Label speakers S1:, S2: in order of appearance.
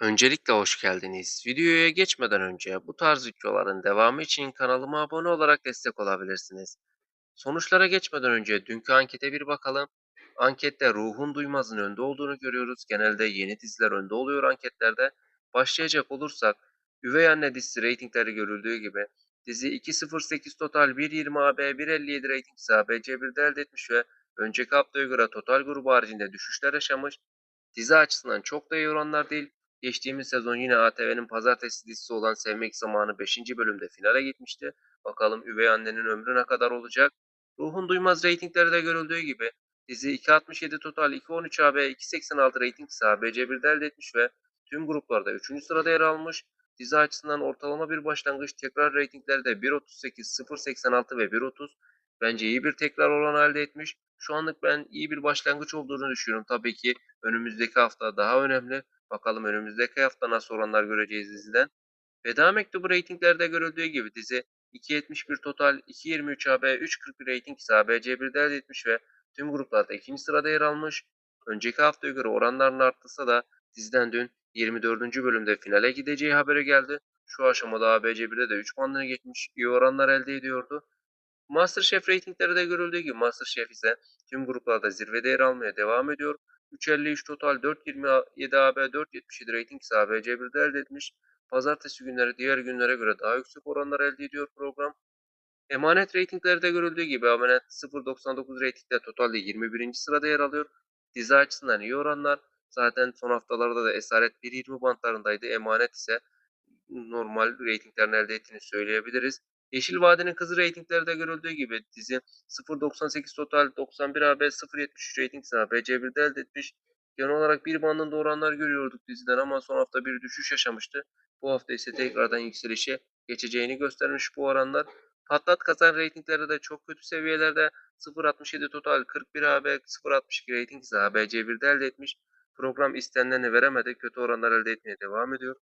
S1: Öncelikle hoş geldiniz. Videoya geçmeden önce bu tarz videoların devamı için kanalıma abone olarak destek olabilirsiniz. Sonuçlara geçmeden önce dünkü ankete bir bakalım. Ankette Ruhun Duymaz'ın önde olduğunu görüyoruz. Genelde yeni diziler önde oluyor anketlerde. Başlayacak olursak Üvey Anne dizisi reytingleri görüldüğü gibi dizi 2.08 total 1.20 AB 1.57 reyting ise ABC1'de elde etmiş ve önceki haftaya göre total grubu haricinde düşüşler yaşamış. Dizi açısından çok da iyi oranlar değil. Geçtiğimiz sezon yine ATV'nin pazartesi dizisi olan Sevmek Zamanı 5. bölümde finale gitmişti. Bakalım üvey annenin ömrü ne kadar olacak? Ruhun Duymaz reytingleri de görüldüğü gibi dizi 2.67 total 2.13 AB 2.86 reyting ise ABC1'de elde etmiş ve tüm gruplarda 3. sırada yer almış. Dizi açısından ortalama bir başlangıç tekrar reytingleri de 1.38, 0.86 ve 1.30 bence iyi bir tekrar oran elde etmiş. Şu anlık ben iyi bir başlangıç olduğunu düşünüyorum. Tabii ki önümüzdeki hafta daha önemli. Bakalım önümüzdeki hafta nasıl oranlar göreceğiz diziden. Veda Mektubu reytinglerde görüldüğü gibi dizi 2.71 total 2.23 AB 3.41 reyting ise ABC1'de elde etmiş ve tüm gruplarda ikinci sırada yer almış. Önceki haftaya göre oranların arttıysa da diziden dün 24. bölümde finale gideceği haberi geldi. Şu aşamada ABC1'de de 3 bandını geçmiş iyi oranlar elde ediyordu. Masterchef reytingleri de görüldüğü gibi Masterchef ise tüm gruplarda zirvede yer almaya devam ediyor. 3.53 total 4.27 AB 4.77 reyting ise ABC1'de elde etmiş. Pazartesi günleri diğer günlere göre daha yüksek oranlar elde ediyor program. Emanet reytingleri de görüldüğü gibi Emanet 0.99 reytingde totalde 21. sırada yer alıyor. Dizi açısından iyi oranlar. Zaten son haftalarda da Esaret 1.20 bantlarındaydı. Emanet ise normal reytinglerini elde ettiğini söyleyebiliriz. Yeşil Vadi'nin Kızı reytingleri de görüldüğü gibi dizi 0.98 total 91 AB 0.73 reyting ise ABC1'de elde etmiş. Genel olarak bir bandında oranlar görüyorduk diziden ama son hafta bir düşüş yaşamıştı. Bu hafta ise tekrardan yükselişe geçeceğini göstermiş bu oranlar. Patlat kazan reytingleri de çok kötü seviyelerde 0.67 total 41 AB 0.62 reyting ise ABC1'de elde etmiş. Program istenileni veremedi. Kötü oranlar elde etmeye devam ediyor.